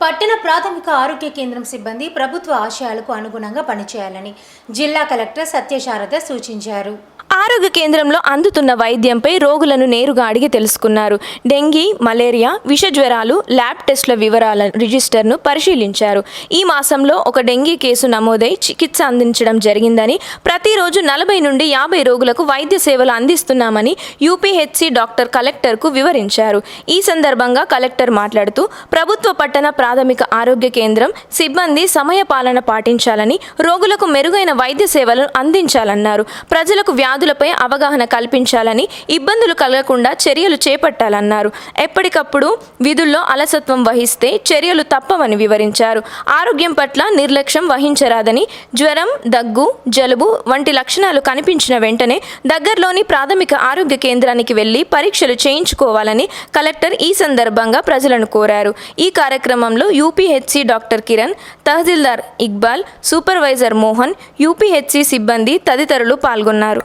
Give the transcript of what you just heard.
పట్టణ ప్రాథమిక ఆరోగ్య కేంద్రం సిబ్బంది ప్రభుత్వ ఆశయాలకు అనుగుణంగా పనిచేయాలని జిల్లా కలెక్టర్ సత్యశారద సూచించారు. ఆరోగ్య కేంద్రంలో అందుతున్న వైద్యంపై రోగులను నేరుగా అడిగి తెలుసుకున్నారు. డెంగీ మలేరియా విష జ్వరాలు ల్యాబ్ టెస్టుల వివరాల రిజిస్టర్ను పరిశీలించారు. ఈ మాసంలో ఒక డెంగీ కేసు నమోదై చికిత్స అందించడం జరిగిందని ప్రతిరోజు నలభై నుండి యాభై రోగులకు వైద్య సేవలు అందిస్తున్నామని యూపీహెచ్సి డాక్టర్ కలెక్టర్కు వివరించారు. ఈ సందర్భంగా కలెక్టర్ మాట్లాడుతూ ప్రభుత్వ పట్టణ ప్రాథమిక ఆరోగ్య కేంద్రం సిబ్బంది సమయ పాలన పాటించాలని రోగులకు మెరుగైన వైద్య సేవలను అందించాలన్నారు. ప్రజలకు వ్యాధులపై అవగాహన కల్పించాలని ఇబ్బందులు కలగకుండా చర్యలు చేపట్టాలన్నారు. ఎప్పటికప్పుడు విధుల్లో అలసత్వం వహిస్తే చర్యలు తప్పవని వివరించారు. ఆరోగ్యం పట్ల నిర్లక్ష్యం వహించరాదని జ్వరం దగ్గు జలుబు వంటి లక్షణాలు కనిపించిన వెంటనే దగ్గరలోని ప్రాథమిక ఆరోగ్య కేంద్రానికి వెళ్ళి పరీక్షలు చేయించుకోవాలని కలెక్టర్ ఈ సందర్భంగా ప్రజలను కోరారు. ఈ కార్యక్రమంలో U P H C doctor Kiran tahsildar Iqbal supervisor Mohan U P H C సిబ్బంది తదితరులు పాల్గొన్నారు.